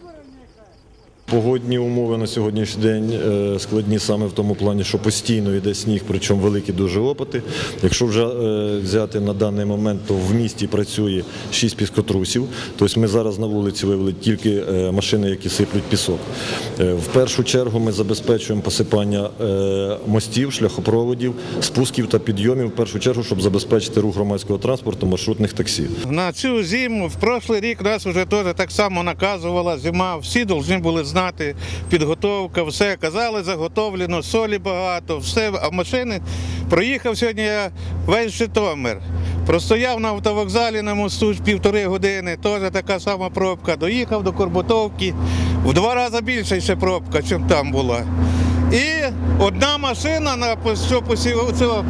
выбора не хватит. Погодні умови на сьогоднішній день е, складні саме в тому плані, що постійно йде сніг, причому великі дуже опити. Якщо вже е, взяти на даний момент, то в місті працює 6 піскотрусів. Тобто ми зараз на вулиці вивели тільки е, машини, які сиплють пісок. В першу чергу ми забезпечуємо посипання мостів, шляхопроводів, спусків та підйомів, в першу чергу, щоб забезпечити рух громадського транспорту, маршрутних таксі. На цю зиму, в прошлий рік нас вже теж так само наказувала зима. Всі повинні були знати підготовка, все казали, заготовлено, солі багато, все. А машини проїхав сьогодні я весь Житомир. Простояв на автовокзалі на мосту півтори години, теж така сама пробка. Доїхав до Корботовки, в два рази більше ще пробка, ніж там була. І одна машина на що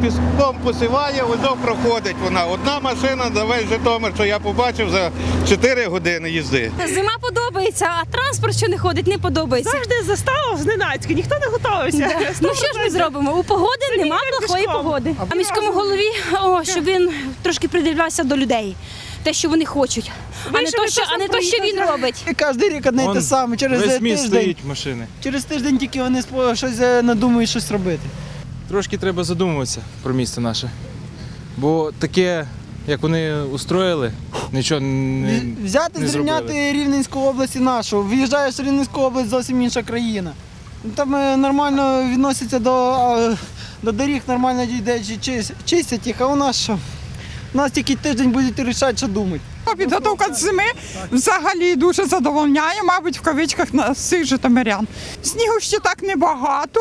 піском посіває, воно проходить вона. Одна машина за весь Житомир, що я побачив за 4 години їзди. Зима подобається, а транспорт, що не ходить, не подобається. Завжди застава зненацька, ніхто не готовився. Ну що ж ми зробимо? У погоди нема плохої погоди. А міському голові, о, щоб він трошки придивлявся до людей. Те, що вони хочуть, а не то, що, а не то, що він робить. І кожен рік одне й те саме. Через Весь тиждень, стоїть машини. через тиждень тільки вони спо- щось е, надумають щось робити. Трошки треба задумуватися про місто наше. Бо таке, як вони устроїли, нічого не. Взяти, не зрівняти зробили. Рівненську область і нашу. Виїжджаєш в Рівненську область зовсім інша країна. Там е, нормально відносяться до, е, до доріг, нормально йде, чистять їх, а у нас що? У нас тільки тиждень будуть рішати, що думати. Підготовка до зими взагалі дуже задовольняє, мабуть, в кавичках на всіх житомирян. Снігу ще так небагато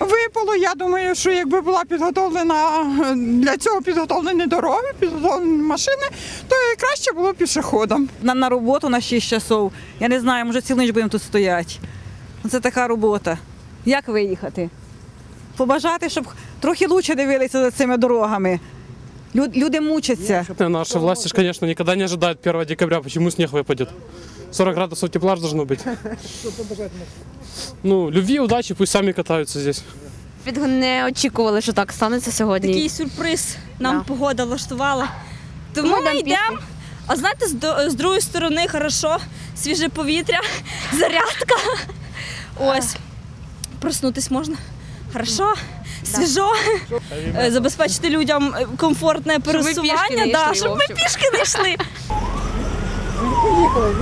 випало. Я думаю, що якби була підготовлена для цього підготовлені дороги, підготовлені машини, то і краще було пішоходам. на, на роботу на 6 часов. Я не знаю, може цілу ніч будемо тут стояти. Це така робота. Як виїхати? Побажати, щоб трохи лучше дивилися за цими дорогами. Лю- Люди мучаться. Наши власти, ж, конечно, никогда не ожидают 1 декабря, почему снег выпадет. 40 градусов тепла ж должно быть. Ну, любви, удачи, пусть сами катаются здесь. Не очікували, що так станеться сьогодні. Такий сюрприз нам Да. погода влаштувала. Тому Тому ми йдемо. йдемо. А знаєте, з, до- з другої сторони хорошо, свіже повітря, зарядка. Ось. Проснутись можна. Хорошо, свіжо, Е, забезпечити людям е, комфортне пересування, щоб ми пішки не йшли. Поїхали,